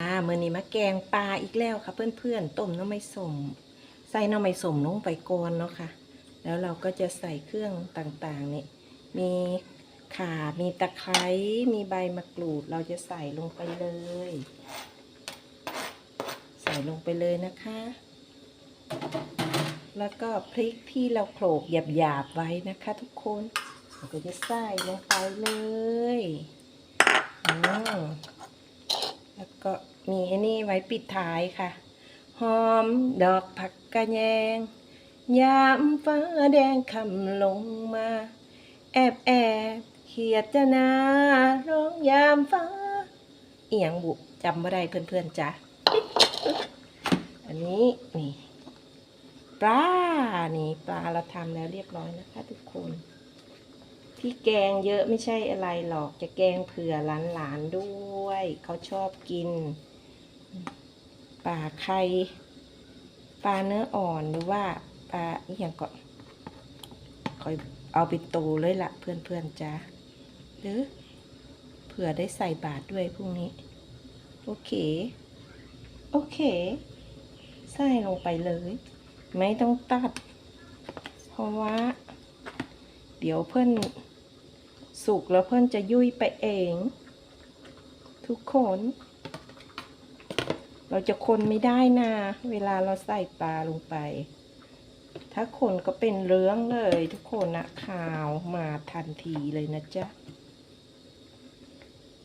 อ่ามื่อนี้มาแกงปลาอีกแล้วค่ะ เพื่อนๆ ต้มน้ำไม่สมใส่น้ำไม่สมลงไปก่อนเนาะค่ะ แล้วเราก็จะใส่เครื่องต่างๆนี่มีข่ามีตะไคร้มีใบมะกรูดเราจะใส่ลงไปเลย ใส่ลงไปเลยนะคะ แล้วก็พริกที่เราโขลกหยาบๆไว้นะคะทุกคนเราก็จะใส่ลงไปเลยอืมแล้ว ก็มีอันนี้ไว้ปิดท้ายค่ะ หอมดอกผักกระแยง ยามฟ้าแดงคำลงมา แอบแอบเขียดจะนาร้องยามฟ้า เอียงบุจำไม่ได้เพื่อนๆจ้ะ อันนี้นี่ปลา นี่ปลาเราทำแล้วเรียบร้อยนะคะทุกคน ที่แกงเยอะไม่ใช่อะไรหรอก จะแกงเผื่อหลานๆด้วย เขาชอบกิน ปลาไข่ปลาเนื้ออ่อนหรือว่าปลาอีอย่างก็คอยเอาไปโตเลยละเพื่อนๆจ้าหรือเผื่อได้ใส่บาทด้วยพรุ่งนี้ โอเค โอเค ใส่ลงไปเลย ไม่ต้องตัด เพราะว่า เดี๋ยวเพื่อน สุกแล้วเพื่อนจะยุ่ยไปเอง ทุกคน เราจะคนไม่ได้นะ เวลาเราใส่ปลาลงไป ถ้าคนก็เป็นเรื่องเลย ทุกคนนะข่าวมาทันทีเลยนะจ๊ะ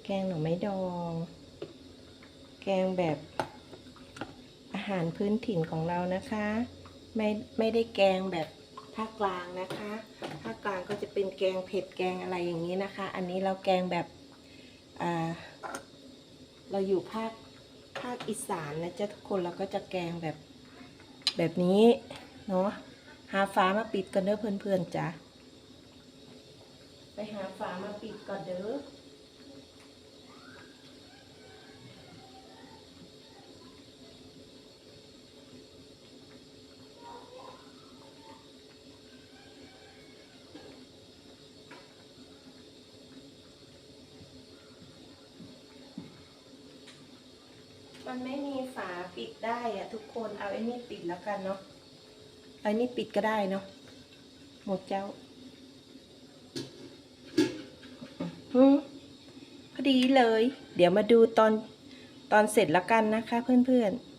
แกงหน่อไม้ดอง แกงแบบอาหารพื้นถิ่นของเรานะคะ ไม่ไม่ได้แกงแบบภาคกลางนะคะ ภาคกลางก็จะเป็นแกงเผ็ดแกงอะไรอย่างนี้นะคะ อันนี้เราแกงแบบเราอยู่ภาคภาคอีสานนะจ๊ะทุกคนเราก็จะแกงแบบแบบนี้เนาะหาฟ้ามาปิดกันเด้อเพื่อนๆจ้ะไปหาฟ้ามาปิดก่อนเด้อ มันไม่มีฝาปิดได้อะทุกคนเอาไอ้นี่ปิดแล้วกันเนาะเอาไอ้นี่ปิดก็ได้เนาะหมดเจ้าพอดีเลย เดี๋ยวมาดูตอนตอนเสร็จแล้วกันนะคะเพื่อนๆ